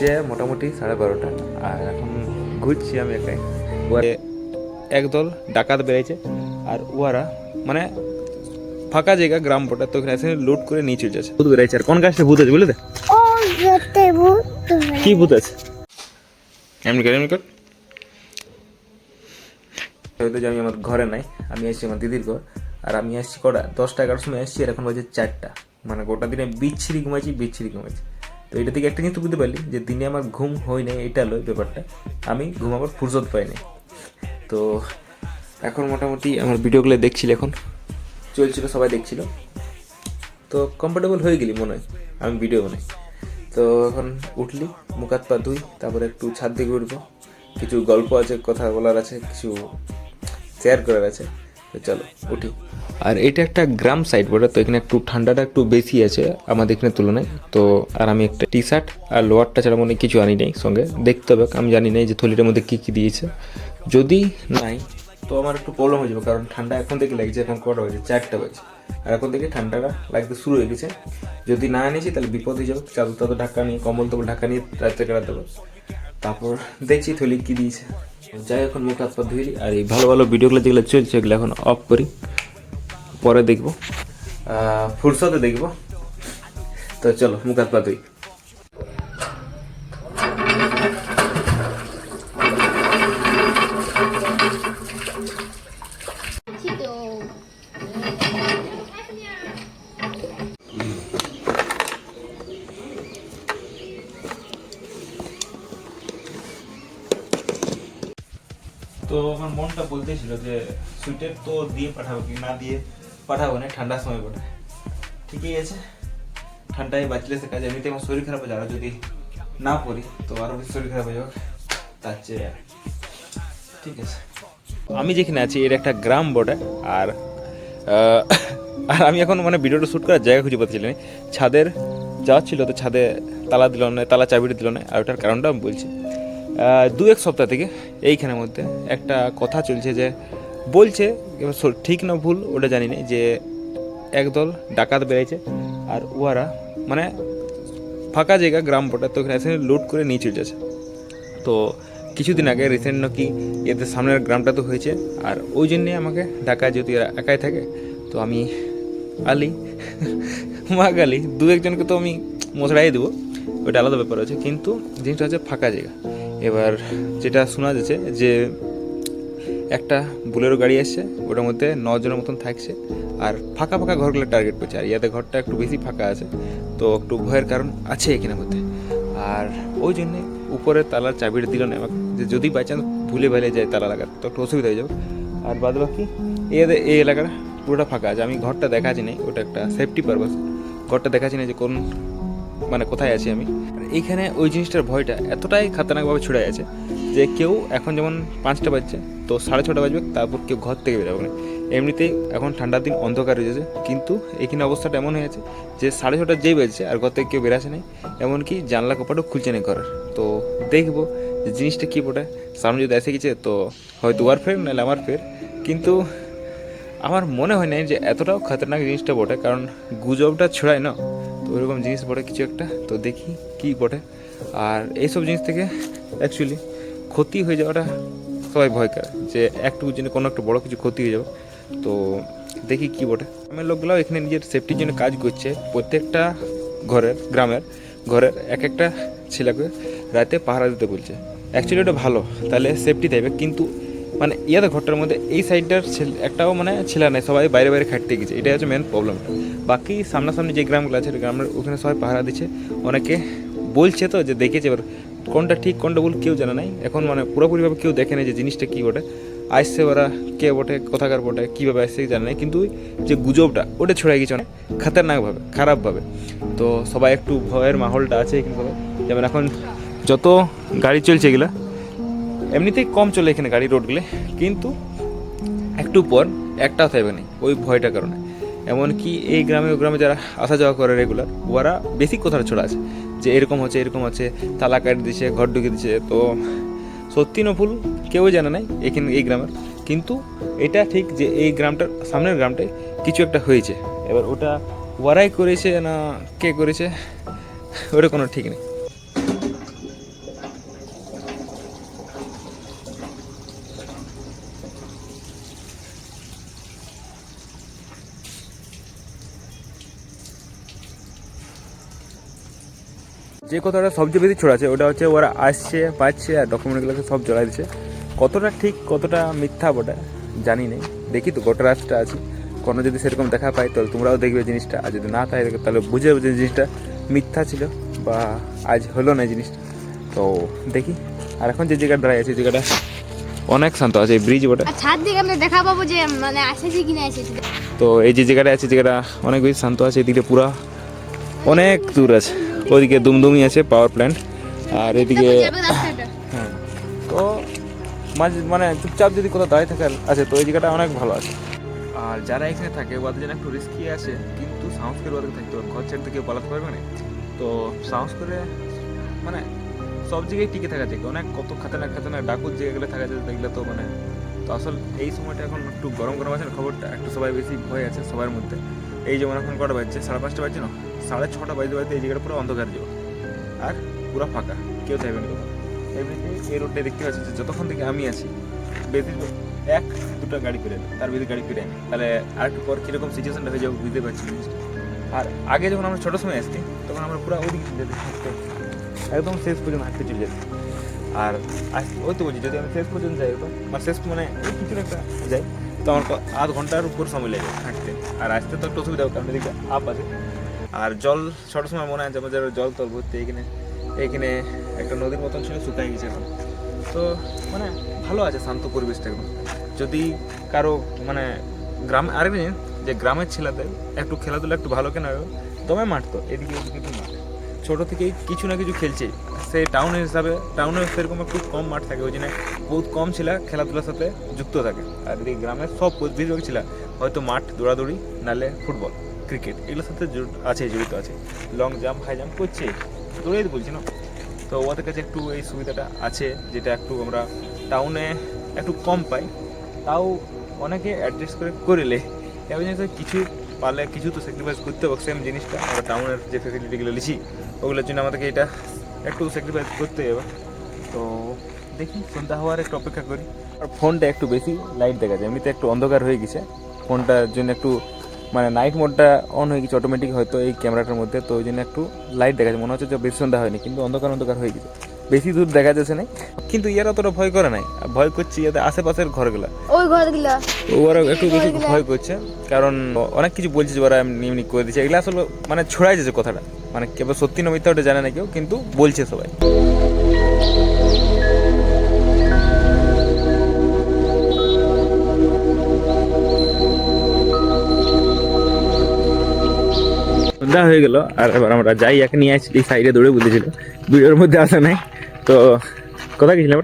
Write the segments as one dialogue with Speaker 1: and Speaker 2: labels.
Speaker 1: বাজছে মোটামুটি সাড়ে বারোটা। আর এখন ঘুরছি আমি একাই। একদল ডাকাত বেড়েছে আর ওয়ারা মানে ফাঁকা জায়গা গ্রাম পটা তো এখানে এসে লুট করে নিয়ে চলে যাচ্ছে। ভূত বেড়েছে আর। কোন গাছটা ভূত আছে বুঝলে কি ভূত আছে? এমনি কর এমনি কর। হয়তো যে আমি আমার ঘরে নাই আমি এসেছি আমার দিদির ঘর। আর আমি এসেছি কটা? দশটা এগারোটার সময় এসেছি আর এখন বাজে চারটা। মানে গোটা দিনে বিচ্ছিরি ঘুমাইছি বিচ্ছিরি ঘুমাইছি। তো এটা থেকে একটা কিন্তু বুঝতে পারলি যে দিনে আমার ঘুম হয় নাই, এটা লয় ব্যাপারটা। আমি ঘুমাবার ফুরসত পাই নাই। তো এখন মোটামুটি আমার ভিডিওগুলো দেখছিল এখন? চলছিল, সবাই দেখছিল। তো কমফোর্টেবল হয়ে গেলি মনে হয়, আমি ভিডিও বানাই। তো এখন উঠলি, মুখ হাত পা ধুই, তারপরে একটু ছাদ দিকে উঠবো। কিছু গল্প আছে, কথা বলার আছে, কিছু শেয়ার করার আছে। চলো, উঠি। আর এটা একটা গ্রাম সাইড বলে তো, এখানে একটু ঠান্ডাটা একটু বেশি আছে আমাদের এখানে তুলনায়। তো আর আমি একটা টি শার্ট আর লোয়ারটা ছাড়া মনে কিছু আনি নাই সঙ্গে। দেখতে হবে, আমি জানি নাই যে থলিটার মধ্যে কী কী দিয়েছে। যদি নাই, তো আমার একটু প্রবলেম হয়ে যাবে, কারণ ঠান্ডা এখন থেকে লাগছে, এখন কটা বাজে? চারটা বাজে। আর এখন থেকে ঠান্ডাটা লাগতে শুরু হয়ে গেছে। যদি না এনেছি, তাহলে বিপদ হয়ে যাবে। চাদর তাদর ঢাকা নিয়ে কম্বল তবল ঢাকা নিয়ে রাত্রে কাটাতে হবে। তারপর দেখছি থলি কী দিয়েছে। যাই এখন মুখ হাত পা ধুই আর এই ভালো ভালো ভিডিওগুলো যেগুলো চলছে, এগুলো এখন অফ করি। পরে দেখব। ফুরসতে দেখব। তো চলো, মুখ হাত পা ধুই। তো আমার মনটা বলতেছিল যে সুইটার তো দিয়ে পাঠাবো কি না দিয়ে পাঠাবো না, ঠান্ডার সময় পাঠায় ঠিকই আছে। ঠান্ডায় বাঁচলে সে কাজ, এমনিতে আমার শরীর খারাপ হয়ে যাবে যদি না পড়ি, তো আরও বেশি শরীর খারাপ হয়ে যাবে। তার চেয়ে। ঠিক আছে। আমি যেখানে আছি, এর একটা গ্রাম বটে, আর আর আমি এখন মানে ভিডিওটা শ্যুট করার জায়গা খুঁজে পাচ্ছিলাম ছাদের যাওয়া ছিল তো ছাদে তালা দিল না, তালা চাবিটা দিল না, আর ওটার কারণটা আমি বলছি। দু এক সপ্তাহ থেকে এইখানের মধ্যে একটা কথা চলছে যে বলছে ঠিক না ভুল ওটা জানি না যে একদল ডাকাত বেড়েছে আর উহারা মানে ফাঁকা জায়গা, গ্রাম পটা তো ওখানে এসে লুট করে নিয়ে চলে যাচ্ছে। তো কিছুদিন আগে রিসেন্ট নাকি এদের সামনের গ্রামটা তো হয়েছে আর ওই জন্যে আমাকে ঢাকা যেহেতু এরা একাই থাকে, তো আমি আলি মা গালি দু একজনকে তো আমি মশড়াই দেবো, ওটা আলাদা ব্যাপার আছে, কিন্তু জিনিসটা হচ্ছে ফাঁকা জায়গা। এবার যেটা শোনা যাচ্ছে যে একটা বুলেরো গাড়ি আসছে, ওটার মধ্যে নজনের মতন থাকছে আর ফাঁকা ফাঁকা ঘরগুলো টার্গেট করছে আর ইয়াতে ঘরটা একটু বেশি ফাঁকা আছে, তো একটু ভয়ের কারণ আছে এখানের মধ্যে। আর ওই জন্যে উপরে তালার চাবিটা দিল না আমাকে যে যদি বাই চান্স ভুলে ভালে যায় তালা লাগাতে, তো একটু অসুবিধা হয়ে যাবে। আর বাদ বাকি এই এলাকাটা পুরোটা ফাঁকা আছে, আমি ঘরটা দেখাচ্ছি না ওটা একটা সেফটি পারপাস ঘরটা দেখাচ্ছি না যে কোন মানে কোথায় আছি আমি। এইখানে ওই জিনিসটার ভয়টা এতটাই খাতারনাকভাবে ছড়ে গেছে যে কেউ এখন যেমন পাঁচটা বাজছে, তো সাড়ে ছটা বাজবে, তারপর কেউ ঘর থেকে বেরোবে না। এমনিতেই এখন ঠান্ডার দিন অন্ধকার হয়ে যাচ্ছে, কিন্তু এখানে অবস্থাটা এমন হয়ে আছে যে সাড়ে ছটা যেই বাজছে আর ঘর থেকে কেউ বেরাসে নাই, এমনকি জানলা কপাটও খুলছে না ঘরের। তো দেখব যে জিনিসটা কী বটে। সামনে যদি এসে গেছে, তো হয়তো ওয়ার ফের নাহলে আমার ফের কিন্তু আমার মনে হয় না যে এতটাও খতরনাক জিনিসটা বটে, কারণ গুজবটা ছড়ায় না। ওইরকম জিনিস বটে কিছু একটা। তো দেখি কি বটে। আর এইসব জিনিস থেকে অ্যাকচুয়ালি ক্ষতি হয়ে যাওয়াটা সবাই ভয় করে যে একটু জন্য কোনো একটা বড় কিছু ক্ষতি হয়ে যাবে, তো দেখি কি বটে। গ্রামের লোকগুলাও এখানে নিজের সেফটির জন্য কাজ করছে। প্রত্যেকটা ঘরের, গ্রামের ঘরের এক একটা ছেলেকে রাতে পাহারা দিতে বলছে। অ্যাকচুয়ালি ওটা ভালো, তাহলে সেফটি দেবে। কিন্তু মানে ইয়াদা ঘরটার মধ্যে এই সাইডটার একটাও মানে ছেলে নাই, সবাই বাইরে বাইরে খাটতে গেছে। এটাই হচ্ছে মেন প্রবলেমটা বাকি সামনাসামনি যে গ্রামগুলো আছে গ্রামের ওখানে সবাই পাহারা দিচ্ছে। অনেকে বলছে তো যে দেখেছে, এবার কোনটা ঠিক, কোনটা ভুল কেউ জানে নাই। এখন মানে পুরোপুরিভাবে কেউ দেখে না যে জিনিসটা কী বটে। আসছে ওরা, কে বটে, কোথাকার বটে, কীভাবে আসছে জানে না কিন্তু যে গুজবটা, ওটা ছড়াই গেছে অনেক খাতারনাকভাবে, খারাপভাবে। তো সবাই একটু ভয়ের মাহলটা আছে এখানে যেমন এখন যত গাড়ি চলছে এগুলা এমনিতেই কম চলে এখানে গাড়ি রোডগুলো, কিন্তু একটু পর একটাও থাকবে না ওই ভয়টার কারণে। এমনকি এই গ্রামে ও গ্রামে যারা আসা যাওয়া করে রেগুলার ওরা বেশি কোথাও ছড়া আছে, যে এরকম হচ্ছে, এরকম আছে তালা কাটি দিচ্ছে ঘর ঢুকে দিচ্ছে তো সত্যি না ভুল কেউ জানে নাই এখানে এই গ্রামের, কিন্তু এটা ঠিক যে এই গ্রামটার সামনের গ্রামটায় কিছু একটা হয়েছে। এবার ওটা ওরাই করেছে না কে করেছে, ওটা কোনো ঠিক নেই। যে কথাটা সবচেয়ে বেশি ছড়াচ্ছে ওটা হচ্ছে ওরা আসছে পাচ্ছে আর ডকুমেন্টগুলোকে সব জড়াই দিচ্ছে। কতটা ঠিক কতটা মিথ্যা বটে জানি নেই। দেখি তো গোটা রাস্তা আছে। কোনো যদি সেরকম দেখা পাই তাহলে তোমরাও দেখবে জিনিসটা। আর যদি না থাকে তাহলে বুঝে যে জিনিসটা মিথ্যা ছিল বা আজ হলো না এই জিনিসটা। তো দেখি। আর এখন যে জায়গাটা দাঁড়ায় আছে জায়গাটা অনেক শান্ত আছে এই ব্রিজ ওটা
Speaker 2: আর ছাদ থেকে আমরা দেখা পাবো যে মানে আসেছে কিনা এসেছে।
Speaker 1: তো এই যে জায়গাটা আছে জায়গাটা অনেক বেশি শান্ত আছে এদিকে পুরা অনেক দূর আছে। ওইদিকে দুমদুমি আছে পাওয়ার প্ল্যান্ট আর এদিকে হ্যাঁ। তো মাঝে মানে চুপচাপ যদি কোথাও দাঁড়িয়ে থাকার আছে তো এই জায়গাটা অনেক ভালো আছে। আর যারা এখানে থাকে ওদের জন্য একটু রিস্কি আছে কিন্তু সাহস করে ওদের থাকতে হবে। ঘর ছেড়ে থেকে পালাতে পারবে না। তো সাহস করে মানে সব জায়গায় টিকে থাকা যায়। অনেক কত খাতারনাক খাতারনাক ডাকুর জায়গাগুলো থাকা যায় দেখলে তো মানে তো আসল এই সময়টা এখন একটু গরম গরম আছে না খবরটা? একটু সবাই বেশি ভয় আছে সবার মধ্যে। এই যেমন এখন কটা বাজছে? সাড়ে পাঁচটা বাজছে না? সাড়ে ছটা বাজতে বাজতে এই জায়গাটা পুরো অন্ধকার যাবে আর পুরো ফাঁকা, কেউ থাকবে না কোথাও। এমনিতে এই রোডটা দেখতে পাচ্ছি যে যতক্ষণ থেকে আমি আছি, বেশি এক, দুটো গাড়ি ফিরে তার বেশি গাড়ি ফিরে তাহলে আর একটু পর কীরকম সিচুয়েশনটা হয়ে যাবে বুঝতে পারছি আর আগে যখন আমরা ছোটো সময় আসছি, তখন আমরা পুরো ওদিকে যেতাম, হাঁটতে। একদম শেষ পর্যন্ত হাঁটতে চলে যেতাম। আর ওই তো বলছি, যদি আমি শেষ পর্যন্ত যাই মানে শেষ মানে ওই কিছু একটা যাই, তো আমার আধ ঘণ্টার উপর সময় লেগে হাঁটতে। আর আসতে তো একটু অসুবিধা হবে, কারণ এদিকে আপ আছে। আর জল ছোটো সময় মনে হয় আমাদের জল তল ভর্তি এখানে এখানে একটা নদীর মতন ছিল শুকাই গেছে এখন। তো মানে ভালো আছে শান্ত পরিবেশটা একদম যদি কারও মানে গ্রাম আরেক যে গ্রামের ছেলেদের একটু খেলাধুলা একটু ভালো কেন দমে মাঠ তো এদিকে একটু মাঠ ছোটো থেকেই কিছু না কিছু খেলছে। সে টাউনের হিসাবে টাউনে সেরকম একটু কম মাঠ থাকে, ওই জন্য বহুত কম ছেলে খেলাধুলার সাথে যুক্ত থাকে। আর এদিকে গ্রামের সব বেশিরভাগ ছেলে, হয়তো মাঠ দৌড়াদৌড়ি, নালে ফুটবল। ক্রিকেট, এগুলোর সাথে আছে, জড়িত আছে। লং জাম্প, হাই জাম্প করছে, দৌড়াই বলছি না। তো ওদের কাছে একটু এই সুবিধাটা আছে, যেটা একটু আমরা টাউনে একটু কম পাই। তাও অনেকে অ্যাডজাস্ট করে করিলে এবার জিনিস কিছু পারলে, কিছু তো স্যাক্রিফাইস করতে হবে সেম জিনিসটা আমরা টাউনের যে ফেসিলিটিগুলো লিছি, ওগুলোর জন্য আমাদেরকে এটা একটু স্যাক্রিফাইস করতে হবে। তো দেখি, সন্ধ্যা হওয়ার একটু অপেক্ষা করি। আর ফোনটা একটু বেশি লাইট দেখা যায়, এমনিতে একটু অন্ধকার হয়ে গেছে। ফোনটার জন্য একটু মানে নাইট মোডটা অন হয়ে গেছে অটোমেটিক হয়তো এই ক্যামেরাটার মধ্যে তো ওই জন্য একটু লাইট দেখা যায় মনে হচ্ছে যে বেশি সন্ধ্যা হয়নি কিন্তু অন্ধকার অন্ধকার হয়ে গেছে। বেশি দূর দেখা যাচ্ছে না। কিন্তু ইয়ার অতটা ভয় করে নাই। আর ভয় করছে ইয়াদের আশেপাশের ঘরগুলা।
Speaker 2: ওই ঘরগুলো।
Speaker 1: ওরা একটু বেশি ভয় করছে। কারণ অনেক কিছু বলছে যে ওরা এমনি এমনি করে দিচ্ছে এগুলো আসলে মানে ছড়াই যাচ্ছে কথাটা। মানে কেবল সত্যি না মিথ্যা ওটা জানে না কেউ কিন্তু বলছে সবাই। সন্ধ্যা হয়ে গেল। আর এবার আমরা যাই একে নিয়ে আসছি এই সাইডে দৌড়ে বলেছিল ভিডিওর মধ্যে আসা নাই। তো কোথায় গেছিলাম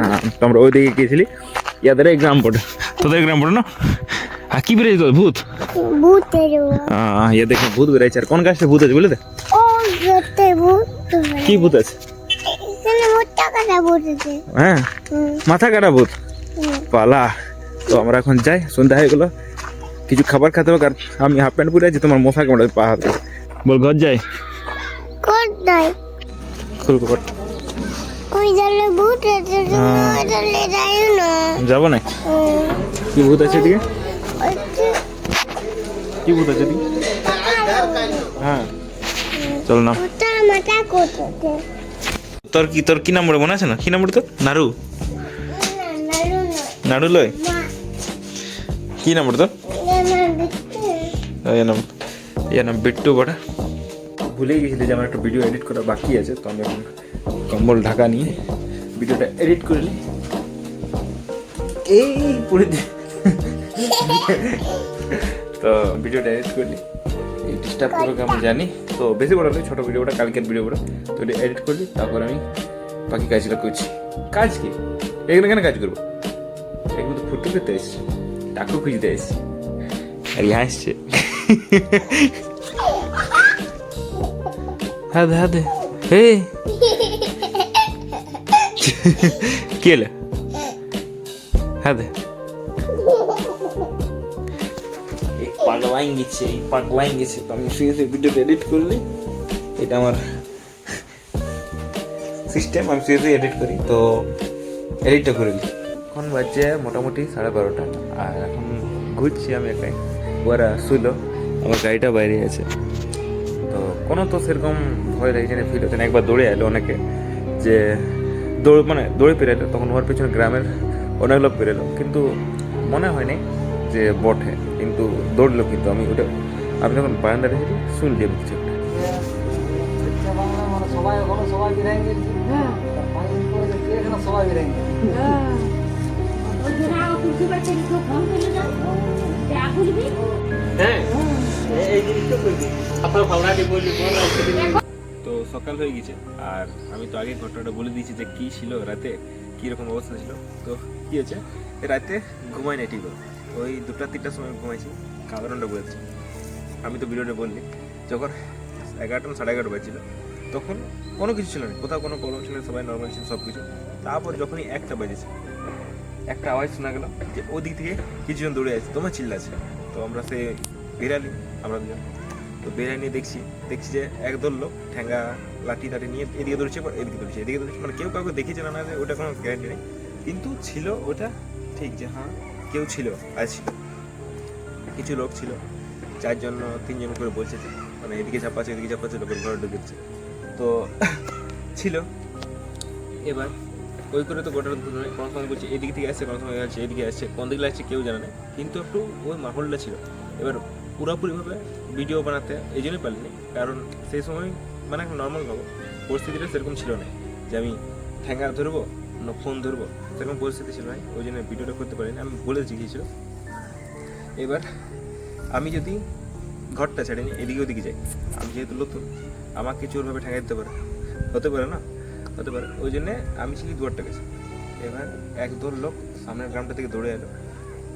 Speaker 1: হ্যাঁ তো আমরা ওইদিকে গিয়েছিলি। ইয়াদের গ্রাম পড়ে তোদের গ্রাম পড়ে না? আর কি বেরিয়েছে তোর ভূত?
Speaker 3: ভূতের
Speaker 1: আহ, ইয়ে দেখে ভূত বেরিয়েছে। আর কোন গাছটা ভূত আছে বলে দে।
Speaker 3: ও যেতে ভূত।
Speaker 1: কি ভূত আছে? হ্যাঁ? মাথা কাটা ভূত? পালা। তো আমরা এখন যাই। সন্ধ্যা হয়ে গেলো। কিছু খাবার খেতে হবে আর আমি হাফ প্যান্ট পরে আছি তোমার মশা কামড়ে পা হাতে। বল ঘর যাই?
Speaker 3: কোথায়
Speaker 1: খুল কর
Speaker 3: ওই জলে ভূত আছে জলে যাই না।
Speaker 1: যাব না কি ভূত আছে এদিকে? কি ভূত আছে এদিকে? হ্যাঁ। চল না তোর কি তোর কি নাম্বার মনে আছে না? কি নাম্বার তোর? নাড়ু নাড়ু লয় কি নাম্বার তোর? এর নাম বিট্টু বড়া ভুলে গেছিলি যে আমার একটা ভিডিও এডিট করা বাকি আছে তো আমি এখন কম্বল ঢাকা নিয়ে। ভিডিওটা এডিট করে করলি এই পুরো দি- তো ভিডিওটা এডিট করলি এই ডিস্টার্ব করবে আমি জানি তো বেশি বড় নয় ছোটো ভিডিওটা কালকের ভিডিও বড়। তো এটা এডিট করলি তারপর আমি বাকি কাজগুলো করছি। কাজ কি? এখানে কেন কাজ করব? এগুলো তো ফুটতে করতে এসছি টাকু খুঁজতে এসছি। আর ইহা এসছে হাদে হাদে হে কি হলো? হাদে এই পাগলাইন গেছে এই পাগলাইন গেছে। তো আমি শুয়ে শুয়ে ভিডিওটা এডিট করলি এটা আমার সিস্টেম আমি শুয়ে শুয়ে এডিট করি। তো এডিটটা করে এখন বাজছে মোটামুটি সাড়ে বারোটা। আর এখন ঘুরছি আমি একাই। ওরা শুলো আমার গাড়িটা বাইরে আছে। তো কোনো তো সেরকম ভয় লাগছে না ফিল হচ্ছে না। একবার দৌড়ে এলো অনেকে, যে দৌড় মানে দৌড়ে পেরেলো তখন ওর পেছনে গ্রামের অনেক লোক পেরেলো কিন্তু মনে হয়নি যে বটে, কিন্তু দৌড়লো কিন্তু। আমি ওটা আমি যখন বারান্দা রেখেছি শুনলি আমি কিছু একটা।
Speaker 4: গেছে
Speaker 1: তো সকাল হয়ে গেছে, আর আমি তো আগে ঘটনাটা বলে দিয়েছি যে কি ছিল রাতে, কি রকম অবস্থা ছিল। তো কি হয়েছে? রাতে ঘুমাই নাই ঠিক ওই দুটা তিনটার সময় ঘুমাইছি কারণটা বলেছি। আমি তো ভিডিওটা বললি, যখন এগারোটা সাড়ে এগারোটা বাজছিল, তখন কোনো কিছু ছিল না, কোথাও কোনো প্রবলেম ছিল সবাই নর্মাল ছিল সব কিছু তারপর যখনই একটা বাজেছে, একটা আওয়াজ শোনা গেল যে ওদিক থেকে কিছুজন দৌড়ে আছে তোমার চিল্লাছে তো আমরা সে বেরালি আমরা দুজন। তো বেরিয়ে নিয়ে দেখছি দেখছি যে একদল লোক ঠ্যাঙ্গা, লাঠি টাঠি নিয়ে এদিকে এবার এদিকে দৌড়ছে। এদিকে দৌড়ছে মানে কেউ কাউকে দেখেছে না না ওটা কোনো গ্যারান্টি নেই। কিন্তু ছিল ওটা ঠিক যে হ্যাঁ কেউ ছিল ছিল। কিছু লোক ছিল, চারজন, তিনজন করে বলছে মানে এদিকে চাপাচ্ছে এদিকে চাপাচ্ছে লোকের ঘরে ঢুকেছে তো ছিল। এবার ওই করে তো গোটা কোনো সময় বলছে এদিক থেকে আসছে কোনো সময় আসছে এদিকে আসছে, কোন দিকে আসছে কেউ জানে না। কিন্তু একটু ওই মাহলটা ছিল। এবার পুরোপুরিভাবে ভিডিও বানাতে এই জন্যই পারিনি। কারণ সেই সময় মানে একটা নর্মাল ভাবো, পরিস্থিতিটা সেরকম ছিল না। যে আমি ঠ্যাঙ্গা ধরবো, না ফোন ধরবো, সেরকম পরিস্থিতি ছিল না। ওই জন্য ভিডিওটা করতে পারিনি। আমি বলেছি গিয়েছিল এবার আমি যদি ঘরটা ছেড়ে নিই এদিকে ওদিকে যাই, আমি যেহেতু নতুন, আমাকে চোরভাবে ঠেঙ্গা দিতে পারে। হতে পারে না? হতে পারে। ওই জন্যে আমি ছিলি দুয়ারটা গেছি। এবার একদল লোক সামনের গ্রামটা থেকে দৌড়ে এলো।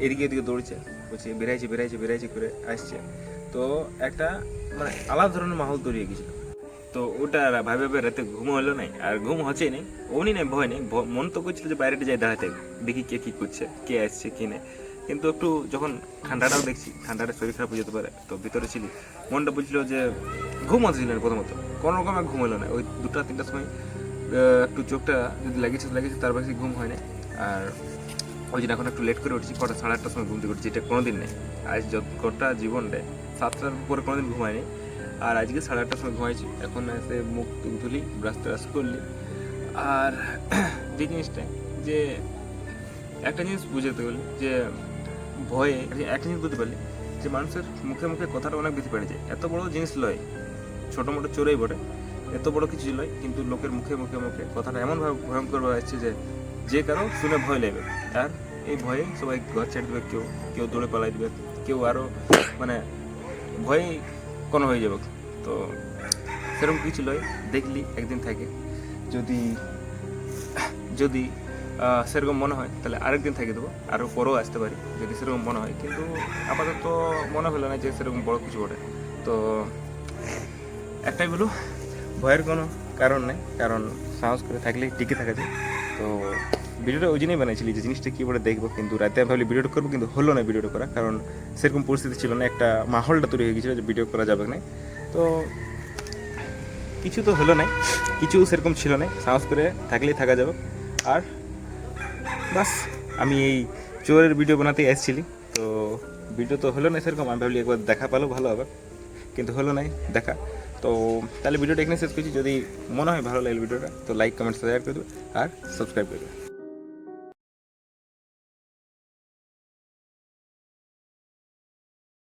Speaker 1: এদিকে এদিকে দৌড়ছে। বলছে বেরাইছে বেরাইছে বেরাইছে করে আসছে। তো একটা মানে আলাদা ধরনের মাহল তৈরি হয়ে গেছিল। তো ওটা আর ভাবে ভাবে রাতে ঘুম হলো নাই, আর ঘুম হচ্ছে নেই, অমনি নেই, ভয় নেই মন তো করছিল যে বাইরেটা যাই দাঁড়াতে, দেখি কে কি করছে, কে আসছে, কে নেই। কিন্তু একটু যখন ঠান্ডাটাও দেখছি, ঠান্ডাটা শরীর খারাপ হয়ে যেতে পারে, তো ভিতরে ছিলি, মনটা বলছিল যে ঘুম হচ্ছিল না প্রথমত। কোনো রকম আর ঘুম হলো না, ওই দুটা, তিনটার সময় একটু চোখটা যদি লাগিয়েছে লাগিয়েছে তার বেশি ঘুম হয় না আর ওই জন্য এখন একটু লেট করে উঠছি, কটা, সাড়ে আটটার সময় ঘুম থেকে উঠছি। এটা কোনোদিন নেই। আজ যত কটা জীবন জীবনটা সাতটার উপরে কোনোদিন ঘুমায়নি আর আজকে সাড়ে আটটার সময় ঘুমাইছি। এখন এসে মুখ টুক ধুলি ব্রাশ ট্রাশ করলি। আর যে জিনিসটা, যে একটা জিনিস বুঝাতে গেলে যে ভয়ে একটা জিনিস বুঝতে পারলি, যে মানুষের মুখে মুখে কথাটা অনেক বেশি বেড়ে যায়। এত বড় জিনিস লয়, ছোটো মোটো চোরেই বটে। এত বড় কিছু লয়, কিন্তু লোকের মুখে মুখে মুখে কথাটা এমনভাবে ভয়ঙ্কর আসছে যে যে কারও শুনে ভয় লাগবে। আর এই ভয়ে সবাই ঘর ছেড়ে দেবে, কেউ কেউ দৌড়ে পালাই দেবে, কেউ আরও মানে ভয়ে কোনো হয়ে যাবে। তো সেরকম কিছু লয়, দেখলি, একদিন থাকে। যদি যদি সেরকম মনে হয়, তাহলে আরেকদিন থেকে দেবো আরও পরেও আসতে পারি, যদি সেরকম মনে হয়। কিন্তু আপাতত মনে হলো না যে সেরকম বড় কিছু ঘটে তো একটাই বলো ভয়ের কোনো কারণ নেই, কারণ সাহস করে থাকলেই টিকে থাকা যায়। তো ভিডিওটা ওই জন্যই বানাইছিলি যে জিনিসটা কী করে দেখব কিন্তু রাতে। আমি ভাবলি ভিডিওটা করব কিন্তু হলো না ভিডিওটা করা, কারণ সেরকম পরিস্থিতি ছিল না, একটা মাহলটা তৈরি হয়ে গেছিল যে ভিডিও করা যাবে না। তো কিছু তো হলো না কিছু সেরকম ছিল না, সাহস করে থাকলেই থাকা যাবে। আর বাস, আমি এই চোরের ভিডিও বানাতে এসেছিলি, তো ভিডিও তো হলো না সেরকম, আমি ভাবলি একবার দেখা পেলেও ভালো হবে। কিন্তু হলো নাই, দেখা। তো তাহলে ভিডিওটা এখানে শেষ করছি, যদি মনে হয় ভালো লাগল ভিডিওটা তো লাইক কমেন্ট শেয়ার করে দেবে, আর সাবস্ক্রাইব করে দেবে।